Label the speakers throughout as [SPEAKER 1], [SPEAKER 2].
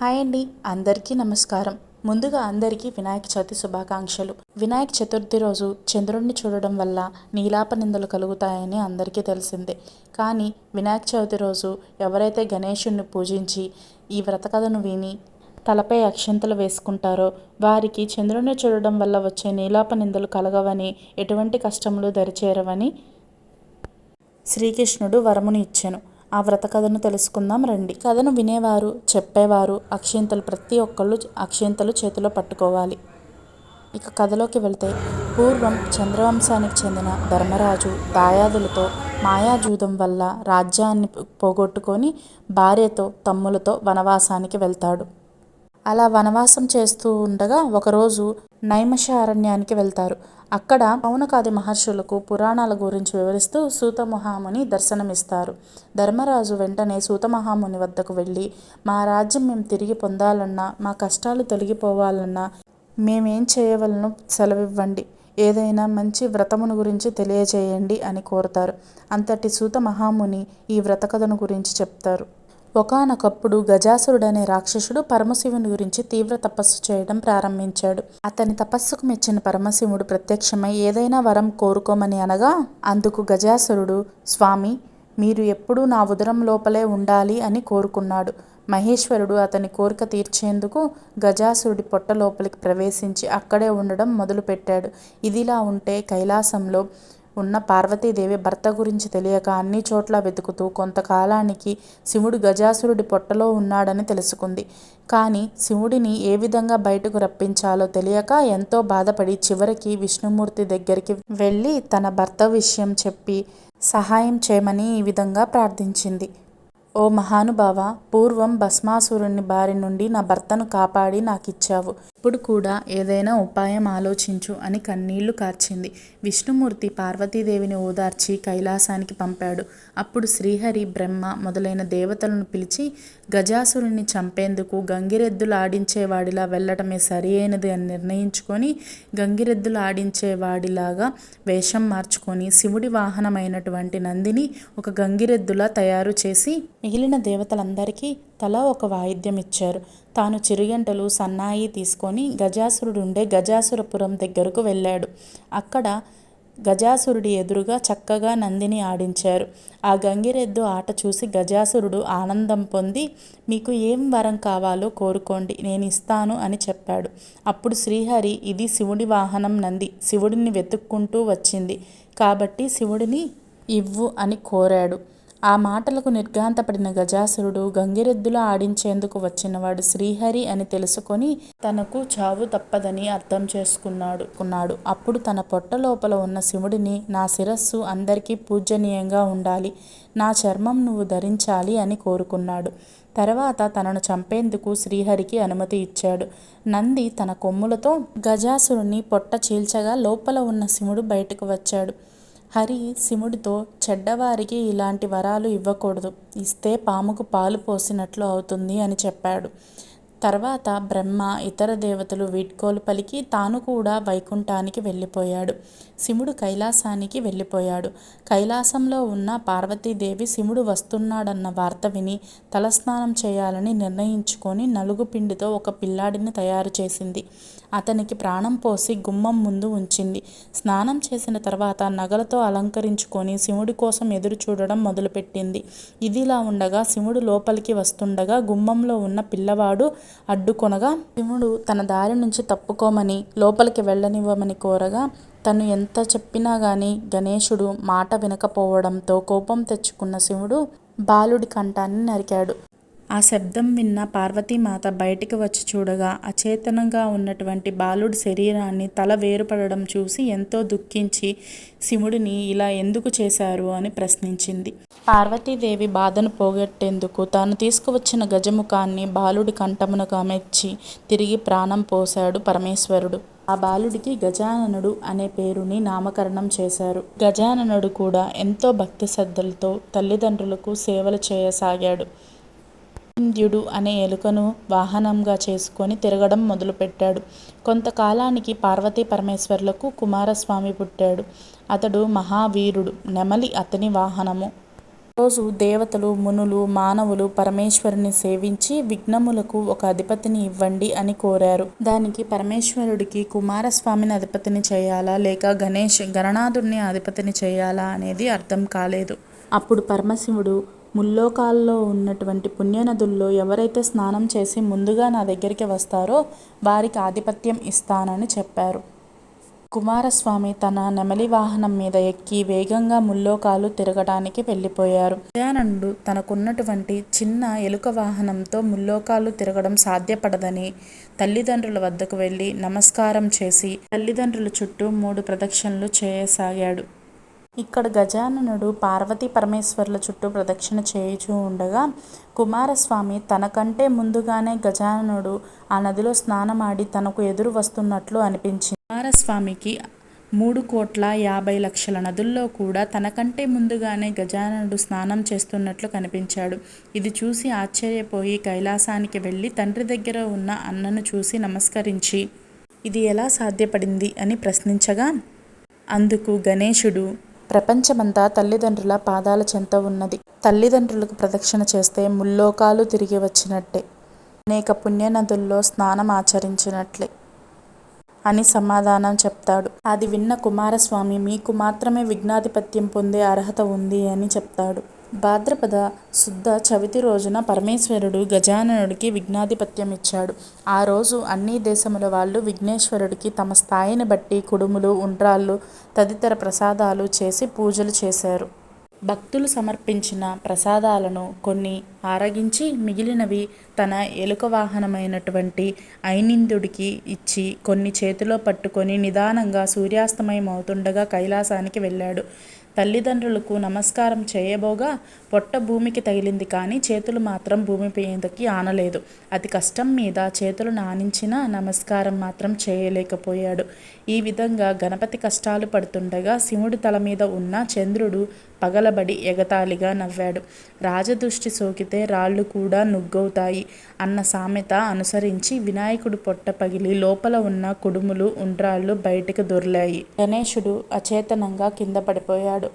[SPEAKER 1] Hi అండి అందరికీ నమస్కారం. ముందుగా అందరికీ వినాయక చవితి శుభాకాంక్షలు. వినాయక చతుర్థి రోజు చంద్రుడిని చూడడం వల్ల నీలాప నిందలు కలుగుతాయని అందరికీ తెలిసిందే. కానీ వినాయక చవితి రోజు ఎవరైతే గణేషుణ్ణి పూజించి ఈ వ్రత కథను విని తలపై అక్షంతలు వేసుకుంటారో వారికి చంద్రుడిని చూడడం వల్ల వచ్చే నీలాప నిందలు కలగవని ఎటువంటి కష్టములు దరిచేరవని శ్రీకృష్ణుడు వరముని ఇచ్చెను. ఆ వ్రత కథను తెలుసుకుందాం రండి. కథను వినేవారు చెప్పేవారు అక్షింతలు ప్రతి ఒక్కళ్ళు అక్షింతలు చేతిలో పట్టుకోవాలి. ఇక కథలోకి వెళ్తే పూర్వం చంద్రవంశానికి చెందిన ధర్మరాజు దాయాదులతో మాయాజూదం వల్ల రాజ్యాన్ని పోగొట్టుకొని భార్యతో తమ్ములతో వనవాసానికి వెళ్తాడు. అలా వనవాసం చేస్తూ ఉండగా ఒకరోజు నైమషారణ్యానికి వెళ్తారు. అక్కడ పౌనకాది మహర్షులకు పురాణాల గురించి వివరిస్తూ సూతమహాముని దర్శనమిస్తారు. ధర్మరాజు వెంటనే సూతమహాముని వద్దకు వెళ్ళి మా రాజ్యం మేము తిరిగి పొందాలన్నా మా కష్టాలు తొలగిపోవాలన్నా మేమేం చేయవలను సెలవివ్వండి. ఏదైనా మంచి వ్రతమును గురించి తెలియజేయండి అని కోరుతారు. అంతటి సూత మహాముని ఈ వ్రత కథను గురించి చెప్తారు. ఒకానొకప్పుడు గజాసురుడనే రాక్షసుడు పరమశివుని గురించి తీవ్ర తపస్సు చేయడం ప్రారంభించాడు. అతని తపస్సుకు మెచ్చిన పరమశివుడు ప్రత్యక్షమై ఏదైనా వరం కోరుకోమని అనగా అందుకు గజాసురుడు స్వామి మీరు ఎప్పుడూ నా ఉదరం లోపలే ఉండాలి అని కోరుకున్నాడు. మహేశ్వరుడు అతని కోరిక తీర్చేందుకు గజాసురుడి పొట్ట లోపలికి ప్రవేశించి అక్కడే ఉండడం మొదలుపెట్టాడు. ఇదిలా ఉంటే కైలాసంలో ఉన్న పార్వతీదేవి భర్త గురించి తెలియక అన్ని చోట్ల వెతుకుతూ కొంతకాలానికి శివుడు గజాసురుడి పొట్టలో ఉన్నాడని తెలుసుకుంది. కానీ శివుడిని ఏ విధంగా బయటకు రప్పించాలో తెలియక ఎంతో బాధపడి చివరికి విష్ణుమూర్తి దగ్గరికి వెళ్ళి తన భర్త విషయం చెప్పి సహాయం చేయమని ఈ విధంగా ప్రార్థించింది. ఓ మహానుభావ పూర్వం భస్మాసురుని బారి నుండి నా భర్తను కాపాడి నాకిచ్చావు. ఇప్పుడు కూడా ఏదైనా ఉపాయం ఆలోచించు అని కన్నీళ్ళు కార్చింది. విష్ణుమూర్తి పార్వతీదేవిని ఓదార్చి కైలాసానికి పంపాడు. అప్పుడు శ్రీహరి బ్రహ్మ మొదలైన దేవతలను పిలిచి గజాసురుని చంపేందుకు గంగిరెద్దులు ఆడించేవాడిలా వెళ్ళటమే సరి అయినది అని నిర్ణయించుకొని గంగిరెద్దులు ఆడించేవాడిలాగా వేషం మార్చుకొని శివుడి వాహనమైనటువంటి నందిని ఒక గంగిరెద్దులా తయారు చేసి మిగిలిన దేవతలందరికీ తలా ఒక వాయిద్యం ఇచ్చారు తాను చిరుగంటలు సన్నాయి తీసుకొని గజాసురుడుండే గజాసురపురం దగ్గరకు వెళ్ళాడు. అక్కడ గజాసురుడి ఎదురుగా చక్కగా నందిని ఆడించారు. ఆ గంగిరెద్దు ఆట చూసి గజాసురుడు ఆనందం పొంది మీకు ఏం వరం కావాలో కోరుకోండి నేను ఇస్తాను అని చెప్పాడు. అప్పుడు శ్రీహరి ఇది శివుడి వాహనం నంది శివుడిని వెతుక్కుంటూ వచ్చింది. కాబట్టి శివుడిని ఇవ్వు అని కోరాడు. ఆ మాటలకు నిర్ఘాంతపడిన గజాసురుడు గంగిరెద్దులో ఆడించేందుకు వచ్చినవాడు శ్రీహరి అని తెలుసుకొని తనకు చావు తప్పదని అర్థం చేసుకున్నాడు. కున్నాడు. అప్పుడు తన పొట్ట లోపల ఉన్న శివుడిని నా శిరస్సు అందరికీ పూజనీయంగా ఉండాలి. నా చర్మం నువ్వు ధరించాలి అని కోరుకున్నాడు. తర్వాత తనను చంపేందుకు శ్రీహరికి అనుమతి ఇచ్చాడు. నంది తన కొమ్ములతో గజాసురుని పొట్ట చీల్చగా లోపల ఉన్న శివుడు బయటకు వచ్చాడు. హరి శివుడితో చెడ్డవారికి ఇలాంటి వరాలు ఇవ్వకూడదు. ఇస్తే పాముకు పాలు పోసినట్లు అవుతుంది అని చెప్పాడు. తర్వాత బ్రహ్మ ఇతర దేవతలు వీడ్కోలు పలికి తాను కూడా వైకుంఠానికి వెళ్ళిపోయాడు. శివుడు కైలాసానికి వెళ్ళిపోయాడు. కైలాసంలో ఉన్న పార్వతీదేవి శివుడు వస్తున్నాడన్న వార్త విని తలస్నానం చేయాలని నిర్ణయించుకొని నలుగు పిండితో ఒక పిల్లాడిని తయారు చేసింది. అతనికి ప్రాణం పోసి గుమ్మం ముందు ఉంచింది. స్నానం చేసిన తర్వాత నగలతో అలంకరించుకొని శివుడి కోసం ఎదురు చూడడం మొదలుపెట్టింది. ఇదిలా ఉండగా శివుడు లోపలికి వస్తుండగా గుమ్మంలో ఉన్న పిల్లవాడు అడ్డుకొనగా శివుడు తన దారి నుంచి తప్పుకోమని లోపలికి వెళ్ళనివ్వమని కోరగా తను ఎంత చెప్పినా గాని గణేశుడు మాట వినకపోవడంతో కోపం తెచ్చుకున్న శివుడు బాలుడి కంఠాన్ని నరికాడు. ఆ శబ్దం విన్న పార్వతీమాత బయటికి వచ్చి చూడగా అచేతనంగా ఉన్నటువంటి బాలుడి శరీరాన్ని తల వేరుపడడం చూసి ఎంతో దుఃఖించి శివుడిని ఇలా ఎందుకు చేశారు? అని ప్రశ్నించింది. పార్వతీదేవి బాధను పోగొట్టేందుకు తాను తీసుకువచ్చిన గజముఖాన్ని బాలుడి కంఠమునకు అమెచ్చి తిరిగి ప్రాణం పోశాడు పరమేశ్వరుడు. ఆ బాలుడికి గజాననుడు అనే పేరుని నామకరణం చేశారు. గజాననుడు కూడా ఎంతో భక్తి శ్రద్ధలతో తల్లిదండ్రులకు సేవలు చేయసాగాడు. ఇంద్యుడు అనే ఎలుకను వాహనంగా చేసుకొని తిరగడం మొదలుపెట్టాడు. కొంతకాలానికి పార్వతీ పరమేశ్వర్లకు కుమారస్వామి పుట్టాడు. అతడు మహావీరుడు నెమలి అతని వాహనము. రోజు దేవతలు మునులు మానవులు పరమేశ్వరుని సేవించి విఘ్నములకు ఒక అధిపతిని ఇవ్వండి అని కోరారు. దానికి పరమేశ్వరుడికి కుమారస్వామిని అధిపతిని చేయాలా లేక గణేష్ గణనాథుడిని అధిపతిని చేయాలా అనేది అర్థం కాలేదు. అప్పుడు పరమశివుడు ముల్లోకాల్లో ఉన్నటువంటి పుణ్యనదుల్లో ఎవరైతే స్నానం చేసి ముందుగా నా దగ్గరికి వస్తారో వారికి ఆధిపత్యం ఇస్తానని చెప్పారు. కుమారస్వామి తన నెమలి వాహనం మీద ఎక్కి వేగంగా ముల్లోకాలు తిరగటానికి వెళ్ళిపోయారు. గజాననుడు తనకున్నటువంటి చిన్న ఎలుక వాహనంతో ముల్లోకాలు తిరగడం సాధ్యపడదని తల్లిదండ్రుల వద్దకు వెళ్ళి నమస్కారం చేసి తల్లిదండ్రుల చుట్టూ మూడు ప్రదక్షిణలు చేయసాగాడు. ఇక్కడ గజాననుడు పార్వతీ పరమేశ్వర్ల చుట్టూ ప్రదక్షిణ చేయుచూ ఉండగా కుమారస్వామి తనకంటే ముందుగానే గజాననుడు ఆ నదిలో స్నానమాడి తనకు ఎదురు వస్తున్నట్లు అనిపించింది. కుమారస్వామికి మూడు కోట్ల యాభై లక్షల నదుల్లో కూడా తనకంటే ముందుగానే గజాననుడు స్నానం చేస్తున్నట్లు కనిపించాడు. ఇది చూసి ఆశ్చర్యపోయి కైలాసానికి వెళ్ళి తండ్రి దగ్గర ఉన్న అన్నను చూసి నమస్కరించి ఇది ఎలా సాధ్యపడింది? అని ప్రశ్నించగా అందుకు గణేశుడు ప్రపంచమంతా తల్లిదండ్రుల పాదాల చెంత ఉన్నది. తల్లిదండ్రులకు ప్రదక్షిణ చేస్తే ముల్లోకాలు తిరిగి వచ్చినట్టే. అనేక పుణ్యనదుల్లో స్నానం ఆచరించినట్లే అని సమాధానం చెప్తాడు. అది విన్న కుమారస్వామి మీకు మాత్రమే విఘ్నాధిపత్యం పొందే అర్హత ఉంది అని చెప్తాడు. భాద్రపద శుద్ధ చవితి రోజున పరమేశ్వరుడు గజాననుడికి విఘ్నాధిపత్యం ఇచ్చాడు ఆ రోజు అన్ని దేశముల వాళ్ళు విఘ్నేశ్వరుడికి తమ స్థాయిని బట్టి కుడుములు ఉండ్రాళ్ళు తదితర ప్రసాదాలు చేసి పూజలు చేశారు. భక్తులు సమర్పించిన ప్రసాదాలను కొన్ని ఆరగించి మిగిలినవి తన ఎలుక వాహనమైనటువంటి ఐనిందుడికి ఇచ్చి కొన్ని చేతిలో పట్టుకొని నిదానంగా సూర్యాస్తమయం అవుతుండగా కైలాసానికి వెళ్ళాడు. తల్లిదండ్రులకు నమస్కారం చేయబోగా పొట్ట భూమికి తగిలింది కానీ చేతులు మాత్రం భూమి మీదకి ఆనలేదు. అతి కష్టం మీద చేతులు నానించినా నమస్కారం మాత్రం చేయలేకపోయాడు. ఈ విధంగా గణపతి కష్టాలు పడుతుండగా శివుడి తల మీద ఉన్న చంద్రుడు పగలబడి ఎగతాళిగా నవ్వాడు. రాజదృష్టి సోకితే రాళ్ళు కూడా నుగ్గవుతాయి అన్న సామెత అనుసరించి వినాయకుడు పొట్ట పగిలి లోపల ఉన్న కుడుములు ఉండ్రాళ్ళు బయటకు దొర్లాయి. గణేశుడు అచేతనంగా కింద పడిపోయాడు.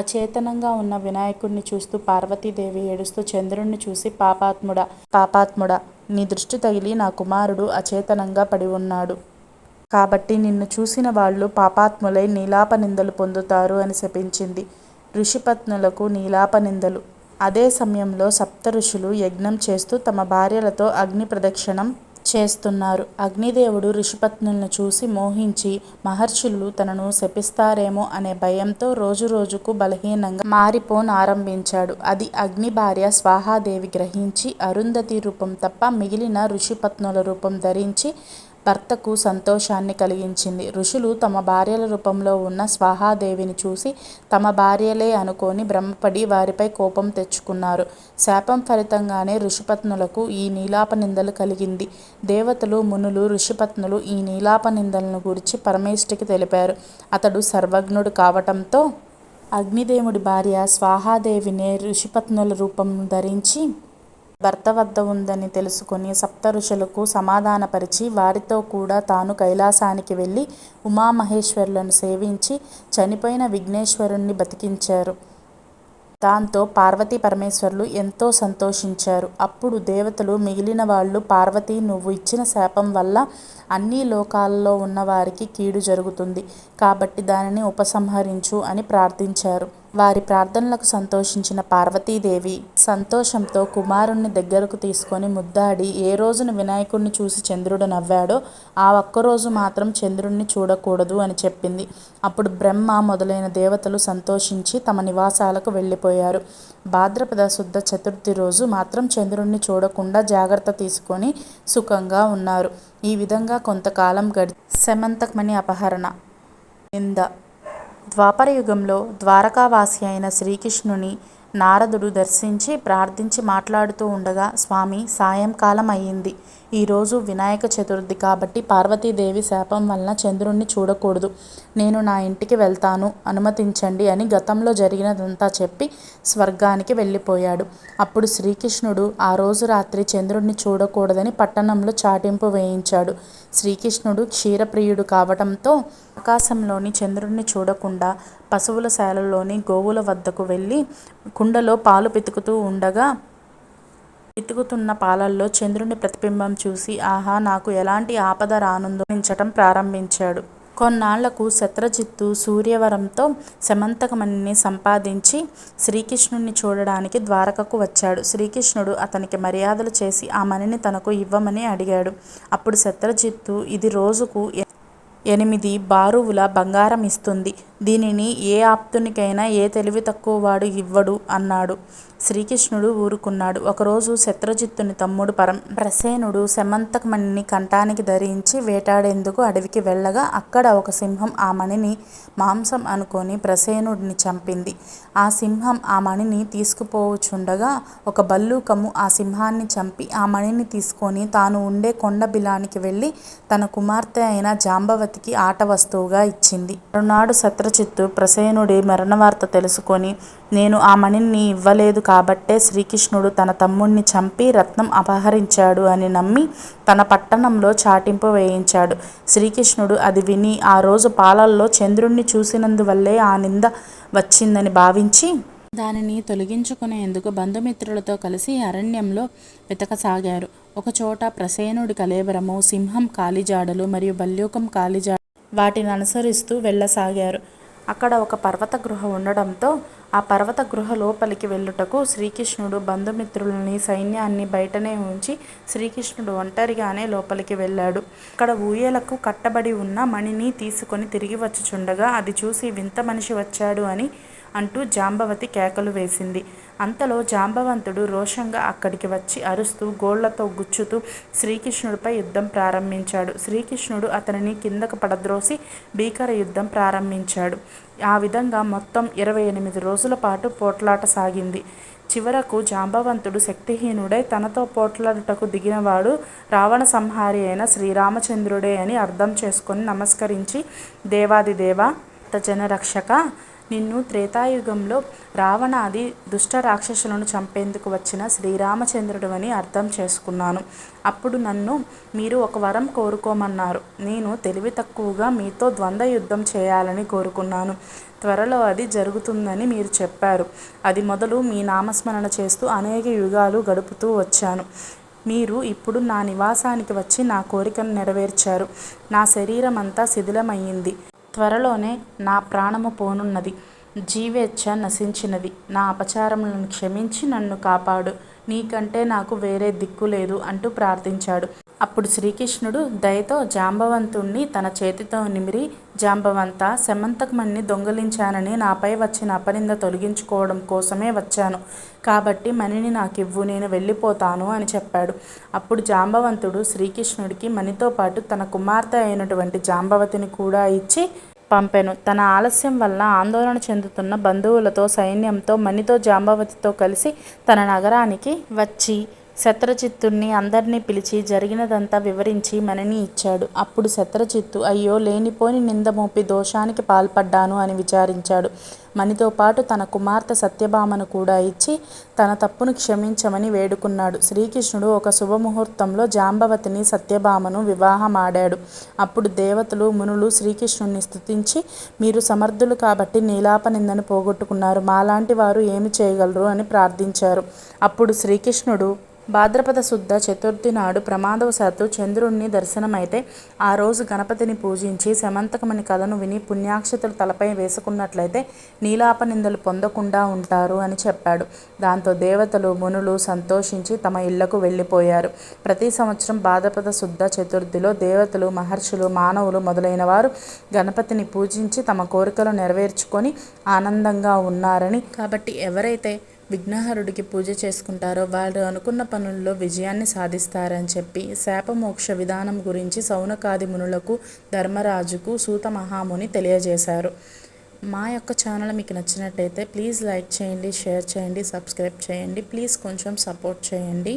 [SPEAKER 1] అచేతనంగా ఉన్న వినాయకుడిని చూస్తూ పార్వతీదేవి ఏడుస్తూ చంద్రుణ్ణి చూసి పాపాత్ముడా పాపాత్ముడా నీ దృష్టి తగిలి నా కుమారుడు అచేతనంగా పడి ఉన్నాడు. కాబట్టి నిన్ను చూసిన వాళ్ళు పాపాత్ములై నీలాప నిందలు పొందుతారు అని శపించింది. ఋషిపత్నులకు నీలాప నిందలు. అదే సమయంలో సప్త ఋషులు యజ్ఞం చేస్తూ తమ భార్యలతో అగ్ని ప్రదక్షిణం చేస్తున్నారు. అగ్నిదేవుడు ఋషిపత్నులను చూసి మోహించి మహర్షులు తనను శపిస్తారేమో అనే భయంతో రోజు రోజుకు బలహీనంగా మారిపోనారంభించాడు. అది అగ్ని భార్య స్వాహాదేవి గ్రహించి అరుంధతి రూపం తప్ప మిగిలిన ఋషిపత్నుల రూపం ధరించి భర్తకు సంతోషాన్ని కలిగించింది. ఋషులు తమ భార్యల రూపంలో ఉన్న స్వాహాదేవిని చూసి తమ భార్యలే అనుకొని భ్రమపడి వారిపై కోపం తెచ్చుకున్నారు. శాపం ఫలితంగానే ఋషిపత్నులకు ఈ నీలాపనిందలు కలిగింది. దేవతలు మునులు ఋషిపత్నులు ఈ నీలాపనిందలను గురించి పరమేష్ఠికి తెలిపారు. అతడు సర్వజ్ఞుడు కావటంతో అగ్నిదేవుడి భార్య స్వాహాదేవినే ఋషిపత్నుల రూపం ధరించి భర్త వద్ద ఉందని తెలుసుకుని సప్త ఋషులకు సమాధానపరిచి వారితో కూడా తాను కైలాసానికి వెళ్ళి ఉమామహేశ్వరులను సేవించి చనిపోయిన విఘ్నేశ్వరుణ్ణి బతికించారు. దాంతో పార్వతీ పరమేశ్వరులు ఎంతో సంతోషించారు. అప్పుడు దేవతలు మిగిలిన వాళ్ళు పార్వతి నువ్వు ఇచ్చిన శాపం వల్ల అన్ని లోకాల్లో ఉన్నవారికి కీడు జరుగుతుంది. కాబట్టి దానిని ఉపసంహరించు అని ప్రార్థించారు. వారి ప్రార్థనలకు సంతోషించిన పార్వతీదేవి సంతోషంతో కుమారుణ్ణి దగ్గరకు తీసుకొని ముద్దాడి ఏ రోజున వినాయకుడిని చూసి చంద్రుడు నవ్వాడో ఆ ఒక్కరోజు మాత్రం చంద్రుణ్ణి చూడకూడదు అని చెప్పింది. అప్పుడు బ్రహ్మ మొదలైన దేవతలు సంతోషించి తమ నివాసాలకు వెళ్ళిపోయారు. భాద్రపద శుద్ధ చతుర్థి రోజు మాత్రం చంద్రుణ్ణి చూడకుండా జాగ్రత్త తీసుకొని సుఖంగా ఉన్నారు. ఈ విధంగా కొంతకాలం గడి శమంతకమణి అపహరణ నింద ద్వాపరయుగంలో ద్వారకావాసి అయిన శ్రీకృష్ణుని నారదుడు దర్శించి ప్రార్థించి మాట్లాడుతూ ఉండగా స్వామి సాయంకాలం అయ్యింది. ఈరోజు వినాయక చతుర్థి కాబట్టి పార్వతీదేవి శాపం వలన చంద్రుణ్ణి చూడకూడదు. నేను నా ఇంటికి వెళ్తాను. అనుమతించండి అని గతంలో జరిగినదంతా చెప్పి స్వర్గానికి వెళ్ళిపోయాడు. అప్పుడు శ్రీకృష్ణుడు ఆ రోజు రాత్రి చంద్రుణ్ణి చూడకూడదని పట్టణంలో చాటింపు వేయించాడు. శ్రీకృష్ణుడు క్షీరప్రియుడు కావటంతో ఆకాశంలోని చంద్రుణ్ణి చూడకుండా పశువుల శాలలోని గోవుల వద్దకు వెళ్ళి కుండలో పాలు పితుకుతూ ఉండగా పితుకుతున్న పాలల్లో చంద్రుని ప్రతిబింబం చూసి ఆహా నాకు ఎలాంటి ఆపద రానుందో ప్రారంభించాడు. కొన్నాళ్ళకు శత్రజిత్తు సూర్యవరంతో సమంతకమణిని సంపాదించి శ్రీకృష్ణుణ్ణి చూడడానికి ద్వారకకు వచ్చాడు. శ్రీకృష్ణుడు అతనికి మర్యాదలు చేసి ఆ మణిని తనకు ఇవ్వమని అడిగాడు. అప్పుడు శత్రజిత్తు ఇది రోజుకు ఎనిమిది బారువుల బంగారం ఇస్తుంది. దీనిని ఏ ఆప్తునికైనా ఏ తెలివి తక్కువవాడు ఇవ్వడు అన్నాడు. శ్రీకృష్ణుడు ఊరుకున్నాడు. ఒకరోజు శత్రుజిత్తుని తమ్ముడు ప్రసేనుడు శమంతకమణిని కంఠానికి ధరించి వేటాడేందుకు అడవికి వెళ్ళగా అక్కడ ఒక సింహం ఆ మణిని మాంసం అనుకొని ప్రసేనుడిని చంపింది. ఆ సింహం ఆ మణిని తీసుకుపోవుచుండగా ఒక భల్లూకము ఆ సింహాన్ని చంపి ఆ మణిని తీసుకొని తాను ఉండే కొండ బిలానికి వెళ్ళి తన కుమార్తె అయిన జాంబవతికి ఆట వస్తువుగా ఇచ్చింది. మరునాడు శత్రుజిత్తు ప్రసేనుడి మరణవార్త తెలుసుకొని నేను ఆ మణిని ఇవ్వలేదు కాబట్టే శ్రీకృష్ణుడు తన తమ్ముణ్ణి చంపి రత్నం అపహరించాడు అని నమ్మి తన పట్టణంలో చాటింపు వేయించాడు. శ్రీకృష్ణుడు అది విని ఆ రోజు పాలల్లో చంద్రుణ్ణి చూసినందువల్లే ఆ నింద వచ్చిందని భావించి దానిని తొలగించుకునేందుకు బంధుమిత్రులతో కలిసి అరణ్యంలో వెతకసాగారు. ఒకచోట ప్రసేనుడి కలేవరము సింహం కాలిజాడలు మరియు భల్యూకం కాలిజాడ వాటిని అనుసరిస్తూ వెళ్ళసాగారు. అక్కడ ఒక పర్వత గుహ ఉండడంతో ఆ పర్వత గుహ లోపలికి వెళ్ళుటకు శ్రీకృష్ణుడు బంధుమిత్రులని సైన్యాన్ని బయటనే ఉంచి శ్రీకృష్ణుడు ఒంటరిగానే లోపలికి వెళ్ళాడు. అక్కడ ఊయలకు కట్టబడి ఉన్న మణిని తీసుకొని తిరిగి వచ్చుచుండగా అది చూసి వింత మనిషి వచ్చాడు అని అంటూ జాంబవతి కేకలు వేసింది. అంతలో జాంబవంతుడు రోషంగా అక్కడికి వచ్చి అరుస్తూ గోళ్ళతో గుచ్చుతూ శ్రీకృష్ణుడిపై యుద్ధం ప్రారంభించాడు. శ్రీకృష్ణుడు అతనిని కిందకు పడద్రోసి భీకర యుద్ధం ప్రారంభించాడు. ఆ విధంగా మొత్తం ఇరవై ఎనిమిది రోజుల పాటు పోట్లాట సాగింది. చివరకు జాంబవంతుడు శక్తిహీనుడై తనతో పోట్లాడుటకు దిగినవాడు రావణ సంహారి అయిన శ్రీరామచంద్రుడే అని అర్థం చేసుకొని నమస్కరించి దేవాదిదేవ తజన రక్షక నిన్ను త్రేతాయుగంలో రావణాది దుష్ట రాక్షసులను చంపేందుకు వచ్చిన శ్రీరామచంద్రుడు అని అర్థం చేసుకున్నాను. అప్పుడు నన్ను మీరు ఒక వరం కోరుకోమన్నారు. నేను తెలివి తక్కువగా మీతో ద్వంద్వ యుద్ధం చేయాలని కోరుకున్నాను. త్వరలో అది జరుగుతుందని మీరు చెప్పారు. అది మొదలు మీ నామస్మరణ చేస్తూ అనేక యుగాలు గడుపుతూ వచ్చాను. మీరు ఇప్పుడు నా నివాసానికి వచ్చి నా కోరికను నెరవేర్చారు. నా శరీరం అంతా శిథిలమయ్యింది త్వరలోనే నా ప్రాణము పోనున్నది. జీవేచ్ఛ నశించినది. నా అపచారములను క్షమించి నన్ను కాపాడు. నీకంటే నాకు వేరే దిక్కు లేదు అంటూ ప్రార్థించాడు. అప్పుడు శ్రీకృష్ణుడు దయతో జాంబవంతుణ్ణి తన చేతితో నిమిరి జాంబవంతా! శమంతకమణిని దొంగిలించానని నాపై వచ్చిన అపనింద తొలగించుకోవడం కోసమే వచ్చాను. కాబట్టి మణిని నాకివ్వు. నేను వెళ్ళిపోతాను అని చెప్పాడు. అప్పుడు జాంబవంతుడు శ్రీకృష్ణుడికి మణితో పాటు తన కుమార్తె అయినటువంటి జాంబవతిని కూడా ఇచ్చి పంపెను. తన ఆలస్యం వల్ల ఆందోళన చెందుతున్న బంధువులతో, సైన్యంతో మణితో జాంబవతితో కలిసి తన నగరానికి వచ్చి శత్రచిత్తుణ్ణి అందర్నీ పిలిచి జరిగినదంతా వివరించి మనని ఇచ్చాడు. అప్పుడు శత్రచిత్తు అయ్యో లేనిపోని నింద మోపి దోషానికి పాల్పడ్డాను అని విచారించాడు. మణితోపాటు తన కుమార్తె సత్యభామను కూడా ఇచ్చి తన తప్పును క్షమించమని వేడుకున్నాడు. శ్రీకృష్ణుడు ఒక శుభముహూర్తంలో జాంబవతిని, సత్యభామను వివాహమాడాడు. అప్పుడు దేవతలు, మునులు శ్రీకృష్ణుని స్థుతించి మీరు సమర్థులు కాబట్టి నీలాపనిందను పోగొట్టుకున్నారు. మాలాంటి వారు ఏమి చేయగలరు అని ప్రార్థించారు. అప్పుడు శ్రీకృష్ణుడు భాద్రపద శుద్ధ చతుర్థి నాడు ప్రమాదవశాత్తు చంద్రుణ్ణి దర్శనమైతే ఆ రోజు గణపతిని పూజించి శమంతకమని కథను విని పుణ్యాక్షతలు తలపై వేసుకున్నట్లయితే నీలాపనిందలు పొందకుండా ఉంటారు అని చెప్పాడు. దాంతో దేవతలు, మునులు సంతోషించి తమ ఇళ్ళకు వెళ్ళిపోయారు. ప్రతి సంవత్సరం భాద్రపద శుద్ధ చతుర్థిలో దేవతలు, మహర్షులు, మానవులు మొదలైనవారు గణపతిని పూజించి తమ కోరికలు నెరవేర్చుకొని ఆనందంగా ఉన్నారని కాబట్టి ఎవరైతే విఘ్నహరుడికి పూజ చేసుకుంటారో వారు అనుకున్న పనుల్లో విజయాన్ని సాధిస్తారని చెప్పి శాపమోక్ష విధానం గురించి సౌనకాది మునులకు, ధర్మరాజుకు సూత మహాముని తెలియజేశారు. మా యొక్క ఛానల్ మీకు నచ్చినట్టయితే ప్లీజ్ లైక్ చేయండి, షేర్ చేయండి, సబ్స్క్రైబ్ చేయండి. ప్లీజ్ కొంచెం సపోర్ట్ చేయండి.